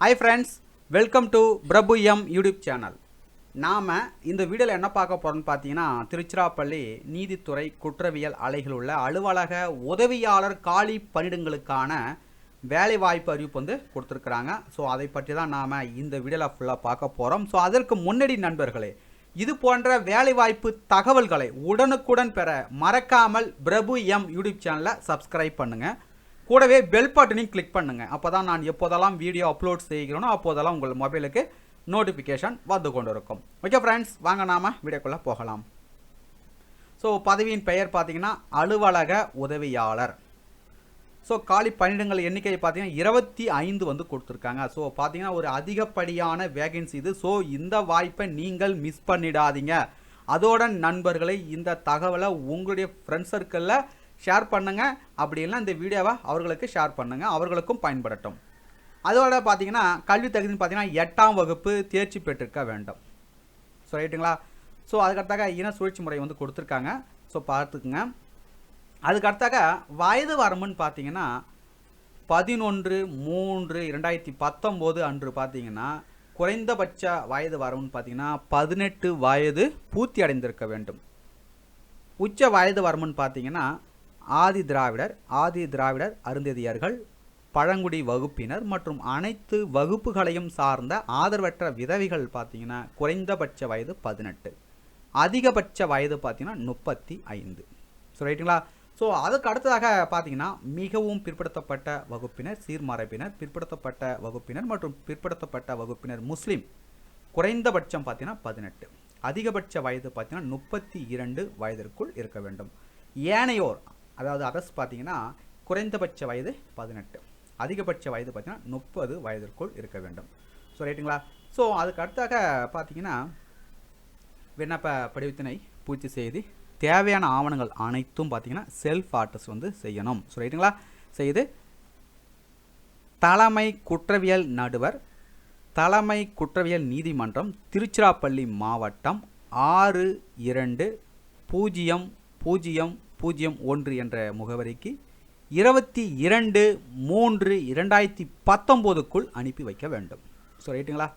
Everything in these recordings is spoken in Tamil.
Hi friends welcome to Prabhu M YouTube channel நாம் இந்த வீடியோவில் என்ன பார்க்க போகிறோம்னு பார்த்தீங்கன்னா திருச்சிராப்பள்ளி நீதித்துறை குற்றவியல் அலைகள் உள்ள அலுவலக உதவியாளர் காலி பணியிடங்களுக்கான வேலைவாய்ப்பு அறிவிப்பு வந்து கொடுத்துருக்குறாங்க. ஸோ அதை பற்றி தான் நாம் இந்த வீடியோவில் ஃபுல்லாக பார்க்க போகிறோம் ஸோ அதற்கு முன்னாடி நண்பர்களே இது போன்ற வேலைவாய்ப்பு தகவல்களை உடனுக்குடன் பெற மறக்காமல் பிரபு எம் யூடியூப் சேனலை சப்ஸ்கிரைப் பண்ணுங்கள் கூடவே பெல் பட்டனையும் கிளிக் பண்ணுங்கள் அப்போ தான் நான் எப்போதெல்லாம் வீடியோ அப்லோட் செய்கிறோனோ அப்போதெல்லாம் உங்கள் மொபைலுக்கு நோட்டிஃபிகேஷன் வந்து கொண்டு இருக்கும் ஓகே ஃப்ரெண்ட்ஸ் வாங்க நாம வீடியோக்குள்ளே போகலாம். ஸோ பதவியின் பெயர் பார்த்தீங்கன்னா அலுவலக உதவியாளர். ஸோ காலி பணியிடங்கள் எண்ணிக்கை பார்த்தீங்கன்னா இருபத்தி ஐந்து வந்து கொடுத்துருக்காங்க. ஸோ பார்த்தீங்கன்னா ஒரு அதிகப்படியான வேகன்சி இது. ஸோ இந்த வாய்ப்பை நீங்கள் மிஸ் பண்ணிடாதீங்க. அதோட நண்பர்களை இந்த தகவலை உங்களுடைய ஃப்ரெண்ட் சர்க்கிளில் ஷேர் பண்ணுங்கள் அப்படி இல்லைன்னா இந்த வீடியோவை அவர்களுக்கு ஷேர் பண்ணுங்கள் அவர்களுக்கும் பயன்படட்டும். அதோட பார்த்தீங்கன்னா கல்வி தகுதின்னு பார்த்தீங்கன்னா எட்டாம் வகுப்பு தேர்ச்சி பெற்றிருக்க வேண்டும். ஸோ ரைட்டுங்களா ஸோ அதுக்கடுத்தாக இன சுழற்சி முறை வந்து கொடுத்துருக்காங்க. ஸோ பார்த்துக்குங்க. அதுக்கடுத்தாக வயது வரம்புன்னு பார்த்தீங்கன்னா பதினொன்று மூன்று இரண்டாயிரத்தி பத்தொம்போது அன்று பார்த்தீங்கன்னா குறைந்தபட்ச வயது வரம்புன்னு பார்த்தீங்கன்னா பதினெட்டு வயது பூர்த்தி அடைந்திருக்க வேண்டும். உச்ச வயது வரம்புன்னு பார்த்தீங்கன்னா ஆதி திராவிடர் ஆதி திராவிடர் அருந்ததியர்கள் பழங்குடி வகுப்பினர் மற்றும் அனைத்து வகுப்புகளையும் சார்ந்த ஆதரவற்ற விதவைகள் பார்த்திங்கன்னா குறைந்தபட்ச வயது பதினெட்டு. அதிகபட்ச வயது பார்த்தீங்கன்னா முப்பத்தி ஐந்து. ஸோ ரைட்டுங்களா? ஸோ அதுக்கு அடுத்ததாக பார்த்தீங்கன்னா மிகவும் பிற்படுத்தப்பட்ட வகுப்பினர் சீர்மரபினர் பிற்படுத்தப்பட்ட வகுப்பினர் மற்றும் பிற்படுத்தப்பட்ட வகுப்பினர் முஸ்லீம். குறைந்தபட்சம் பார்த்தீங்கன்னா பதினெட்டு. அதிகபட்ச வயது பார்த்தீங்கன்னா முப்பத்தி இரண்டு வயதிற்குள் இருக்க வேண்டும். ஏனையோர் அதாவது அரசு பார்த்தீங்கன்னா குறைந்தபட்ச வயது பதினெட்டு. அதிகபட்ச வயது பார்த்தீங்கன்னா முப்பது வயதிற்குள் இருக்க வேண்டும். ஸோ ரைட்டுங்களா ஸோ அதுக்கு அடுத்தாக பார்த்தீங்கன்னா விண்ணப்ப படிவத்தினை பூர்த்தி செய்து தேவையான ஆவணங்கள் அனைத்தும் பார்த்தீங்கன்னா செல்ஃப் ஆர்டர்ஸ் வந்து செய்யணும். ஸோ ரைட்டுங்களா செய்து தலைமை குற்றவியல் நடுவர் தலைமை குற்றவியல் நீதிமன்றம் திருச்சிராப்பள்ளி மாவட்டம் ஆறு இரண்டு பூஜ்ஜியம் பூஜ்ஜியம் பூஜ்ஜியம் ஒன்று என்ற முகவரிக்கு இருபத்தி இரண்டு மூன்று இரண்டாயிரத்தி பத்தொம்போதுக்குள் அனுப்பி வைக்க வேண்டும். ஸோ ரைட்டுங்களா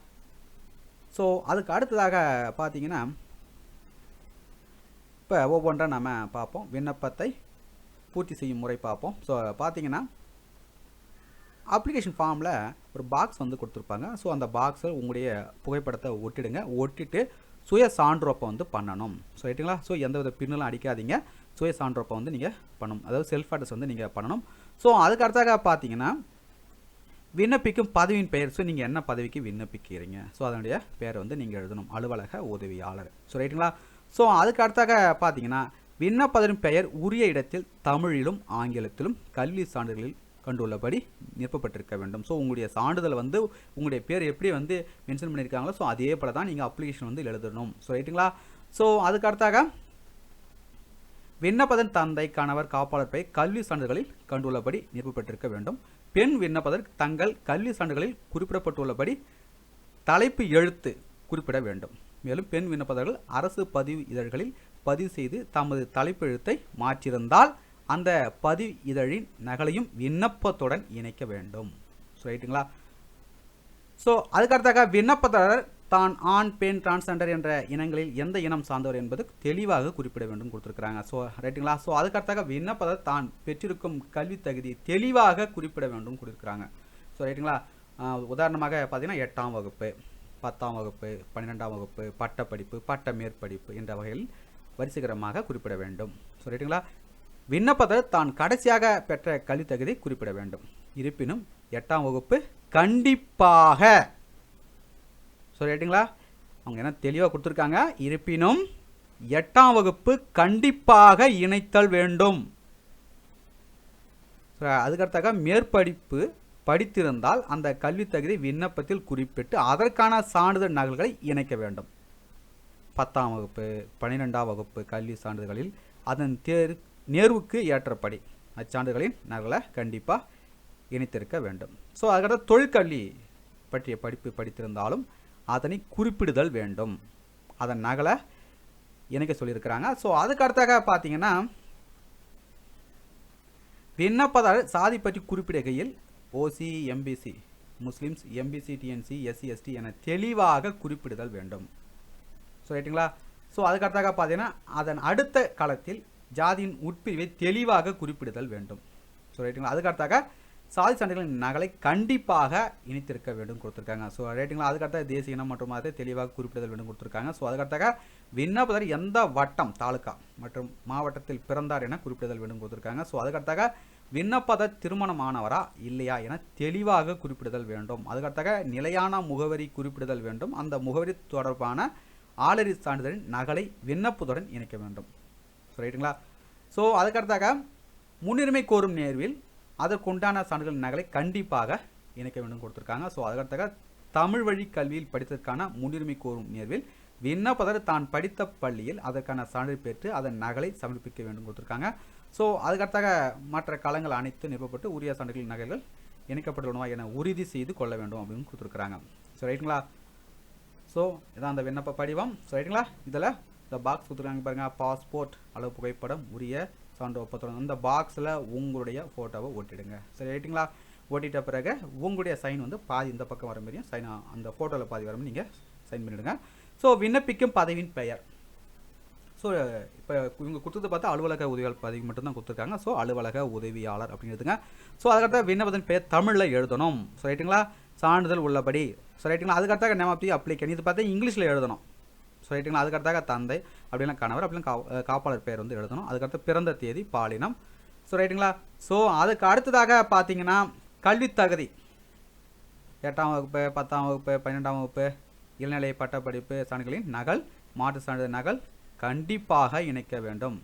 ஸோ அதுக்கு அடுத்ததாக பார்த்தீங்கன்னா இப்போ ஒவ்வொன்றா நம்ம பார்ப்போம். விண்ணப்பத்தை பூர்த்தி செய்யும் முறை பார்ப்போம். ஸோ பார்த்தீங்கன்னா அப்ளிகேஷன் ஃபார்மில் ஒரு பாக்ஸ் வந்து கொடுத்துருப்பாங்க. ஸோ அந்த பாக்ஸில் உங்களுடைய புகைப்படத்தை ஒட்டிடுங்க. ஒட்டிட்டு சுய சான்றோப்பை வந்து பண்ணணும். ஸோ ரைட்டுங்களா ஸோ எந்த வித பின்னலும் அடிக்காதீங்க. சுய சான்றொப்பை வந்து நீங்கள் பண்ணணும். அதாவது செல்ஃப் அட்ரஸ் வந்து நீங்கள் பண்ணணும். ஸோ அதுக்கு அடுத்தாக பார்த்தீங்கன்னா விண்ணப்பிக்கும் பதவியின் பெயர். ஸோ நீங்கள் என்ன பதவிக்கு விண்ணப்பிக்கிறீங்க? ஸோ அதனுடைய பெயரை வந்து நீங்கள் எழுதணும். அலுவலக உதவியாளர். ஸோ ரைட்டுங்களா? ஸோ அதுக்கு அடுத்தாக பார்த்தீங்கன்னா விண்ணப்பதரின் பெயர் உரிய இடத்தில் தமிழிலும் ஆங்கிலத்திலும் கல்வி சான்றிதழில் கண்டுள்ளபடி நிரப்பப்பட்டிருக்க வேண்டும். ஸோ உங்களுடைய சான்றிதழ் வந்து உங்களுடைய பேர் எப்படி வந்து மென்ஷன் பண்ணியிருக்காங்களோ ஸோ அதே போல தான் நீங்கள் அப்ளிகேஷன் வந்து எழுதணும். ஸோ ரைட்டுங்களா? ஸோ அதுக்கு அடுத்தாக விண்ணப்பதன் தந்தை கணவர் காப்பாளர் பெயர் கல்வி சான்றுகளில் கண்டுள்ளபடி நிரப்பப்பட்டிருக்க வேண்டும். பெண் விண்ணப்பதர் தங்கள் கல்வி சான்றுகளில் குறிப்பிடப்பட்டுள்ளபடி தலைப்பு எழுத்து குறிப்பிட வேண்டும். மேலும் பெண் விண்ணப்பதர்கள் அரசு பதிவு இதழ்களில் பதிவு செய்து தமது தலைப்பு எழுத்தை மாற்றியிருந்தால் அந்த பதிவு இதழின் நகலையும் விண்ணப்பத்துடன் இணைக்க வேண்டும். ஸோ ரைட்டுங்களா ஸோ அதுக்கடுத்தாக விண்ணப்பதாரர் தான் ஆண் பெண் டிரான்ஸ்ஜெண்டர் என்ற இனங்களில் எந்த இனம் சார்ந்தவர் என்பது தெளிவாக குறிப்பிட வேண்டும் கொடுத்துருக்குறாங்க. ஸோ ரைட்டுங்களா ஸோ அதுக்கடுத்தாக விண்ணப்பதை தான் பெற்றிருக்கும் கல்வி தகுதி தெளிவாக குறிப்பிட வேண்டும் கொடுத்துருக்குறாங்க. ஸோ ரைட்டுங்களா உதாரணமாக பார்த்தீங்கன்னா எட்டாம் வகுப்பு பத்தாம் வகுப்பு பன்னிரெண்டாம் வகுப்பு பட்டப்படிப்பு பட்ட மேற்படிப்பு என்ற வகையில் வரிசைகரமாக குறிப்பிட வேண்டும். ஸோ ரைட்டுங்களா விண்ணப்பத்தை தான் கடைசியாக பெற்ற கல்வி தகுதி குறிப்பிட வேண்டும். இருப்பினும் எட்டாம் வகுப்பு கண்டிப்பாக ஸோ ரைட்டுங்களா அவங்க என்ன தெளிவாக கொடுத்துருக்காங்க? இருப்பினும் எட்டாம் வகுப்பு கண்டிப்பாக இணைத்தல் வேண்டும். So, அதுக்கடுத்தாக மேற்படிப்பு படித்திருந்தால் அந்த கல்வி தகுதி விண்ணப்பத்தில் குறிப்பிட்டு அதற்கான சான்றிதழ் நகல்களை இணைக்க வேண்டும். பத்தாம் வகுப்பு பன்னிரெண்டாம் வகுப்பு கல்வி சான்றிதழ்களில் அதன் தேர் நேர்வுக்கு ஏற்றப்படி அச்சான்றுகளின் நகலை கண்டிப்பாக இணைத்திருக்க வேண்டும். ஸோ அதுக்கடுத்த தொழிற்கல்வி பற்றிய படிப்பு படித்திருந்தாலும் அதனை குறிப்பிடுதல் வேண்டும். அதன் நகலை இணைக்க சொல்லியிருக்கிறாங்க. ஸோ அதுக்கு அடுத்தாக பார்த்தீங்கன்னா விண்ணப்பதாரர் சாதி பற்றி குறிப்பிடுகையில் OC MBC Muslims MBC DNC SC ST என தெளிவாக குறிப்பிடுதல் வேண்டும். ஸோ ரைட்டுங்களா ஸோ அதுக்கடுத்தாக பார்த்தீங்கன்னா அதன் அடுத்த காலத்தில் ஜாதியின் உட்பிரிவை தெளிவாக குறிப்பிடுதல் வேண்டும். ஸோ ரைட்டுங்களா அதுக்கடுத்தாக சாதி சான்றிதழின் நகலை கண்டிப்பாக இணைத்திருக்க வேண்டும் கொடுத்துருக்காங்க. ஸோ ரைட்டுங்களா அதுக்கடுத்த தேசிய இனம் மற்றும் அதை தெளிவாக குறிப்பிடுதல் வேண்டும் கொடுத்துருக்காங்க. ஸோ அதுக்கடுத்தாக விண்ணப்பதர் எந்த வட்டம் தாலுகா மற்றும் மாவட்டத்தில் பிறந்தார் என குறிப்பிடுதல் வேண்டும் கொடுத்துருக்காங்க. ஸோ அதுக்கடுத்தாக விண்ணப்பத திருமணமானவரா இல்லையா என தெளிவாக குறிப்பிடுதல் வேண்டும். அதுக்கடுத்தாக நிலையான முகவரி குறிப்பிடுதல் வேண்டும். அந்த முகவரி தொடர்பான ஆளறி சான்றிதழின் நகலை விண்ணப்பத்துடன் இணைக்க வேண்டும். ஸோ ரைட்டுங்களா ஸோ அதுக்கடுத்தாக முன்னுரிமை கோரும் நேர்வில் அதற்குண்டான சான்றிதழ் நகலை கண்டிப்பாக இணைக்க வேண்டும் கொடுத்துருக்காங்க. ஸோ அதுக்கடுத்தாக தமிழ் வழி கல்வியில் படித்ததற்கான முன்னுரிமை கோரும் நேர்வில் விண்ணப்பதர் தான் படித்த பள்ளியில் அதற்கான சான்றிதழ் பெற்று அதன் நகலை சமர்ப்பிக்க வேண்டும் கொடுத்துருக்காங்க. ஸோ அதுக்கடுத்தாக மற்ற களங்கள் அனைத்து நிறுவப்பட்டு உரிய சான்றிதழ் நகல்கள் இணைக்கப்பட்டுள்ளனவா என உறுதி செய்து கொள்ள வேண்டும் அப்படின்னு கொடுத்துருக்குறாங்க. ஸோ ரைட்டுங்களா? ஸோ இதான் அந்த விண்ணப்ப படிவம். ஸோ ரைட்டுங்களா? இதில் இந்த பாக்ஸ் கொடுத்துருக்காங்க பாருங்கள் பாஸ்போர்ட் அளவு புகைப்படம் உரிய சவுண்ட் ஒப்பந்தம் இந்த பாக்ஸில் உங்களுடைய ஃபோட்டோவை ஒட்டிடுங்க. சரி ரைட்டுங்களா? ஓட்டிட்ட பிறகு உங்களுடைய சைன் வந்து பாதி இந்த பக்கம் வர மாதிரியும் சைன் அந்த ஃபோட்டோவில் பாதி வர மாதிரி நீங்கள் சைன் பண்ணிவிடுங்க ஸோ விண்ணப்பிக்கும் பதவியின் பெயர். ஸோ இப்போ இவங்க கொடுத்தது பார்த்தா அலுவலக உதவியாளர் பதவி மட்டும்தான் கொடுத்துருக்காங்க. ஸோ அலுவலக உதவியாளர் அப்படிங்கிறதுங்க ஸோ அதுக்கடுத்த விண்ணப்பத்தின் பெயர் தமிழில் எழுதணும். ஸோ ரைட்டுங்களா? சான்றிதழ் உள்ளபடி. ஸோ ரைட்டுங்களா? அதுக்கடுத்தாக நேமப்பி அப்ளிகேன் இது பார்த்தா இங்கிலீஷில் எழுதணும். ஸோ ரைட்டுங்களா அதுக்கடுத்தாக தந்தை அப்படின்னா கணவர் அப்படின்னா கா காப்பாளர் பெயர் வந்து எழுதணும். அதுக்கடுத்து பிறந்த தேதி பாலினம். ஸோ ரைட்டுங்களா ஸோ அதுக்கு அடுத்ததாக பார்த்தீங்கன்னா கல்வி தகுதி. எட்டாம் வகுப்பு பத்தாம் வகுப்பு பன்னெண்டாம் வகுப்பு இளநிலை பட்டப்படிப்பு சான்றிதழின் நகல் மாற்று சான்றிதழ் நகல் கண்டிப்பாக இணைக்க வேண்டும்.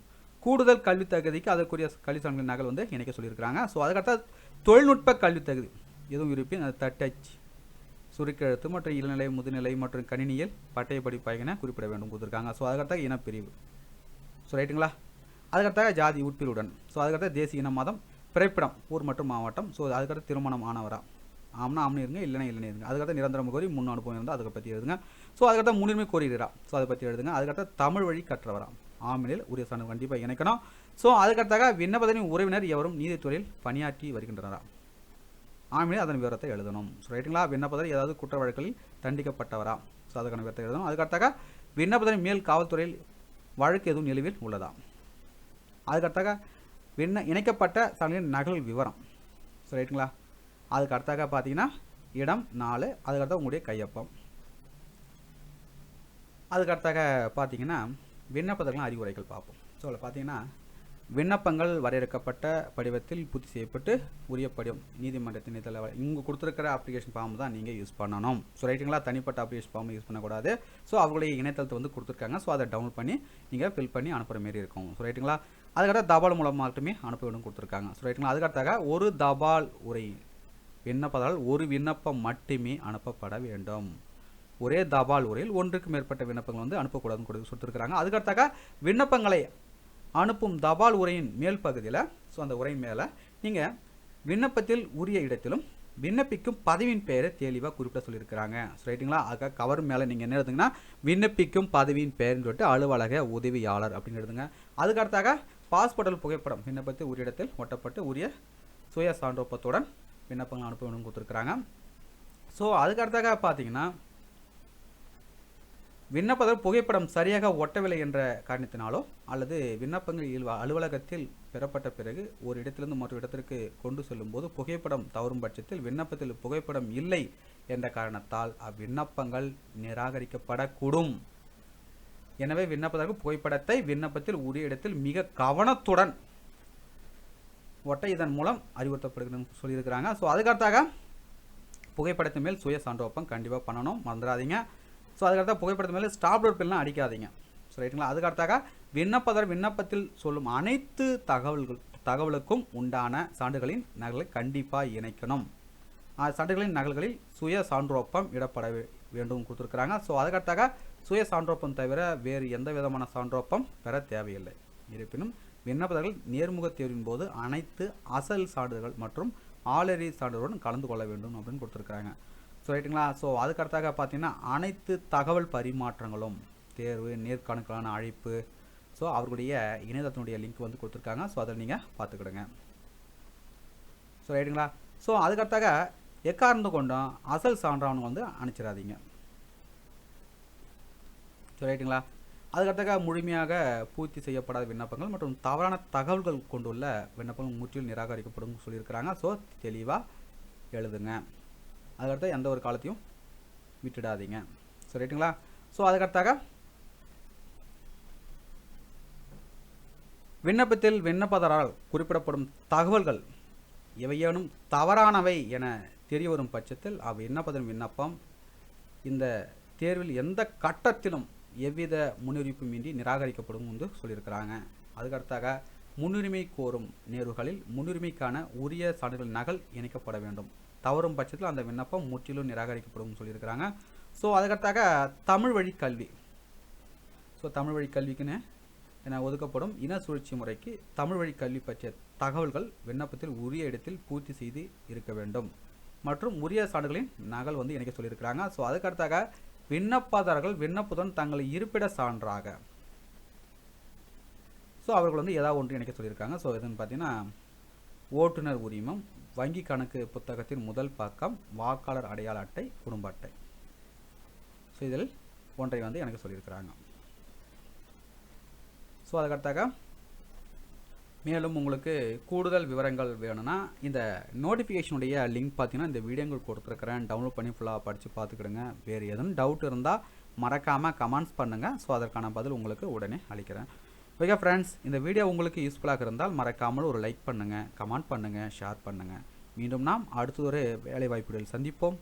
கூடுதல் கல்வி தகுதிக்கு அதற்குரிய கல்வி சான்றிதழ் நகல் வந்து இணைக்க சொல்லியிருக்கிறாங்க. ஸோ அதுக்கடுத்த தொழில்நுட்ப கல்வி தகுதி. எதுவும் இருப்பின் அது தட்டச் சுருக்கெழுத்து மற்றும் இளநிலை முதுநிலை மற்றும் கணினியில் பட்டய படிப்பாக என குறிப்பிட வேண்டும். கொடுத்துருக்காங்க. ஸோ அதுக்கடுத்த இனப்பிரிவு. ஸோ ரைட்டுங்களா அதுக்கடுத்தாக ஜாதி உட்பிரிவுடன். ஸோ அதுக்கடுத்த தேசிய இன மதம் பிறப்பிடம் ஊர் மற்றும் மாவட்டம். ஸோ அதுக்கடுத்து திருமணம் ஆனவரா? ஆம்னா ஆம்னு இருங்க இல்லைனா இல்லைன்னு இருங்க. அதுக்கடுத்து நிரந்தர முகவரி முன் அனுபவம் இருந்தால் அதை பற்றி எழுதுங்க. ஸோ அதுக்கடுத்த முன்னுரிமை கோரிடுறா? ஸோ அதை பற்றி எழுதுங்க. அதுக்கடுத்த தமிழ் வழி கற்றவரா? ஆமினில் உரிய சான்று கண்டிப்பாக இணைக்கணும். ஸோ அதுக்கடுத்தாக விண்ணப்பதனின் உறவினர் எவரும் நீதித்துறையில் பணியாற்றி வருகின்றனரா? ஆமினில் அதன் விவரத்தை எழுதணும். ஸோ ரைட்டுங்களா விண்ணப்பதர் ஏதாவது குற்ற வழக்கில் தண்டிக்கப்பட்டவரா? ஸோ அதுக்கான விவரத்தை எழுதணும். அதுக்கடுத்தாக விண்ணப்பதனின் மேல் காவல்துறையில் வழக்கு எதுவும் நிலுவில் உள்ளதா? அதுக்கடுத்தாக விண்ண இணைக்கப்பட்ட சான்றிதழின் நகல் விவரம். ஸோ ரைட்டுங்களா அதுக்கு அடுத்தாக பார்த்தீங்கன்னா இடம் நாலு அதுக்கடுத்த உங்களுடைய கையொப்பம். அதுக்கடுத்தாக பார்த்தீங்கன்னா விண்ணப்பதற்கான அறிவுரைகள் பார்ப்போம். ஸோ அதில் பார்த்தீங்கன்னா விண்ணப்பங்கள் வரையறுக்கப்பட்ட படிவத்தில் பூர்த்தி செய்யப்பட்டு உரிய படிவம் நீதிமன்றத்தின் இதில் இங்கே கொடுத்துருக்கிற அப்ளிகேஷன் ஃபார்ம் தான் நீங்கள் யூஸ் பண்ணணும். ஸோ ரைட்டுங்களா தனிப்பட்ட அப்ளிகேஷன் ஃபார்ம் யூஸ் பண்ணக்கூடாது. ஸோ அவங்களுடைய இணையதளத்தை வந்து கொடுத்துருக்காங்க. ஸோ அதை டவுன்லோட் பண்ணி நீங்கள் ஃபில் பண்ணி அனுப்புகிற மாரி இருக்கும். ஸோ ரைட்டுங்களா அதுக்கடுத்த தபால் மூலமாக மட்டுமே அனுப்ப வேண்டும் கொடுத்துருக்காங்க. ஸோ ரைட்டுங்களா அதுக்கடுத்தாக ஒரு தபால் உரை விண்ணப்பதால் ஒரு விண்ணப்பம் மட்டுமே அனுப்பப்பட வேண்டும். ஒரே தபால் உரையில் ஒன்றுக்கு மேற்பட்ட விண்ணப்பங்கள் வந்து அனுப்பக்கூடாதுன்னு கொடுத்து கொடுத்துருக்காங்க அதுக்கடுத்தாக விண்ணப்பங்களை அனுப்பும் தபால் உரையின் மேல் பகுதியில் ஸோ அந்த உரை மேலே நீங்கள் விண்ணப்பத்தில் உரிய இடத்திலும் விண்ணப்பிக்கும் பதவியின் பெயரை தெளிவாக குறிப்பிட சொல்லியிருக்கிறாங்க. ஸோ ரைட்டுங்களா ஆக கவர் மேலே நீங்கள் என்ன எழுதுங்கன்னா விண்ணப்பிக்கும் பதவியின் பெயர்னு சொல்லிட்டு அலுவலக உதவியாளர் அப்படின்னு எழுதுங்க. அதுக்கடுத்தாக பாஸ்போர்ட்டல் புகைப்படம் விண்ணப்பத்தில் உரிய இடத்தில் ஒட்டப்பட்டு உரிய சுய சான்றோப்பத்துடன் விண்ணப்பங்கள் அனுப்ப வேண்டும் கொடுத்துருக்குறாங்க. ஸோ அதுக்கடுத்தாக பார்த்தீங்கன்னா விண்ணப்பதால் புகைப்படம் சரியாக ஒட்டவில்லை என்ற காரணத்தினாலோ அல்லது விண்ணப்பங்கள் அலுவலகத்தில் பெறப்பட்ட பிறகு ஒரு இடத்திலிருந்து மற்றொரு இடத்திற்கு கொண்டு செல்லும்போது புகைப்படம் தவறும் பட்சத்தில் விண்ணப்பத்தில் புகைப்படம் இல்லை என்ற காரணத்தால் அவ்விண்ணப்பங்கள் நிராகரிக்கப்படக்கூடும். எனவே விண்ணப்பதற்கு புகைப்படத்தை விண்ணப்பத்தில் உரிய இடத்தில் மிக கவனத்துடன் ஒட்ட இதன் மூலம் அறிவுறுத்தப்படுகிறது சொல்லியிருக்கிறாங்க. ஸோ அதுக்கடுத்தாக புகைப்படத்தின் மேல் சுய சான்றோப்பம் கண்டிப்பாக பண்ணணும். மறந்துடாதீங்க. ஸோ அதுக்கடுத்த புகைப்படத்து மேலே ஸ்டாப் டோர் பில்லாம் அடிக்காதீங்க. ஸோ ரைட்டுங்களா அதுக்கடுத்தாக விண்ணப்பதர் விண்ணப்பத்தில் சொல்லும் அனைத்து தகவல்கள் தகவலுக்கும் உண்டான சான்றுகளின் நகலை கண்டிப்பாக இணைக்கணும். சான்றுகளின் நகல்களில் சுய சான்றோப்பம் இடப்பட வேண்டும் கொடுத்துருக்குறாங்க. ஸோ அதுக்கடுத்தாக சுய சான்றோப்பம் தவிர வேறு எந்த விதமான சான்றோப்பம் பெற தேவையில்லை. இருப்பினும் விண்ணப்பதர்கள் நேர்முக தேர்வின் போது அனைத்து அசல் சான்றிதழ்கள் மற்றும் ஆளறி சான்றுகளுடன் கலந்து கொள்ள வேண்டும் அப்படின்னு கொடுத்துருக்குறாங்க. ஸோ ரைட்டுங்களா ஸோ அதுக்கடுத்தாக பார்த்தீங்கன்னா அனைத்து தகவல் பரிமாற்றங்களும் தேர்வு நேர்காணலுக்கான அழைப்பு ஸோ அவர்களுடைய இணையதளத்தினுடைய லிங்க் வந்து கொடுத்துருக்காங்க. ஸோ அதை நீங்கள் பார்த்துக்கிடுங்க. ஸோ ரைட்டுங்களா? ஸோ அதுக்கடுத்தாக எக்கார்ந்து கொண்டும் அசல் சான்றாவணம் வந்து அனுப்பிச்சிடாதீங்க ஸோ ரைட்டுங்களா? அதுக்கடுத்தாக முழுமையாக பூர்த்தி செய்யப்படாத விண்ணப்பங்கள் மற்றும் தவறான தகவல்கள் கொண்டுள்ள விண்ணப்பங்கள் முற்றிலும் நிராகரிக்கப்படும் சொல்லியிருக்கிறாங்க. ஸோ தெளிவாக எழுதுங்க. அதுக்கடுத்து எந்த ஒரு காலத்தையும் விட்டுடாதீங்க. ஸோ ரைட்டுங்களா? ஸோ அதுக்கடுத்தாக விண்ணப்பத்தில் விண்ணப்பதாரால் குறிப்பிடப்படும் தகவல்கள் எவையேனும் தவறானவை என தெரிய வரும் பட்சத்தில் அவ்விண்ணப்பத்தின் விண்ணப்பம் இந்த தேர்வில் எந்த கட்டத்திலும் எவ்வித முன்னறிவிப்புமின்றி நிராகரிக்கப்படும் என்று சொல்லியிருக்கிறாங்க. அதுக்கடுத்தாக முன்னுரிமை கோரும் நேர்வுகளில் முன்னுரிமைக்கான உரிய சான்றிதழ் நகல் இணைக்கப்பட வேண்டும். தவறும் பட்சத்தில் அந்த விண்ணப்பம் முற்றிலும் நிராகரிக்கப்படும் சொல்லியிருக்கிறாங்க. ஸோ அதுக்கடுத்தாக தமிழ் வழி கல்வி. ஸோ தமிழ் வழி கல்விக்குன்னு என ஒதுக்கப்படும் இன சுழற்சி முறைக்கு தமிழ் வழி கல்வி பற்றிய தகவல்கள் விண்ணப்பத்தில் உரிய இடத்தில் பூர்த்தி செய்து இருக்க வேண்டும். மற்றும் உரிய சான்றுகளின் நகல் வந்து இணைக்க சொல்லியிருக்கிறாங்க. ஸோ அதுக்கடுத்தாக விண்ணப்பதாரர்கள் விண்ணப்பத்துடன் தங்களை இருப்பிட சான்றாக ஸோ அவர்கள் வந்து ஏதாவது ஒன்று இணைக்க சொல்லியிருக்காங்க. ஸோ இதுன்னு பார்த்தீங்கன்னா ஓட்டுநர் உரிமம் வங்கி கணக்கு புத்தகத்தின் முதல் பக்கம் வாக்காளர் அடையாள அட்டை குடும்ப அட்டை. ஸோ இதில் ஒன்றை வந்து எனக்கு சொல்லியிருக்கிறாங்க. ஸோ அதுக்கடுத்தாக மேலும் உங்களுக்கு கூடுதல் விவரங்கள் வேணும்னா இந்த நோட்டிஃபிகேஷனுடைய லிங்க் பார்த்தீங்கன்னா இந்த வீடியோங்கள் கொடுத்துருக்குறேன். டவுன்லோட் பண்ணி ஃபுல்லாக படித்து பார்த்துக்கிடுங்க. வேறு எதுவும் டவுட் இருந்தால் மறக்காமல் கமெண்ட்ஸ் பண்ணுங்கள் ஸோ அதற்கான பதில் உங்களுக்கு உடனே அளிக்கிறேன். ஓகே ஃப்ரெண்ட்ஸ் இந்த வீடியோ உங்களுக்கு யூஸ்ஃபுல்லாக இருந்தால் மறக்காமல் ஒரு லைக் பண்ணுங்கள் கமெண்ட் பண்ணுங்கள் ஷேர் பண்ணுங்கள் மீண்டும் நாம் அடுத்த ஒரு வேலை வாய்ப்புகளில் சந்திப்போம்.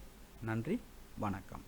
நன்றி வணக்கம்.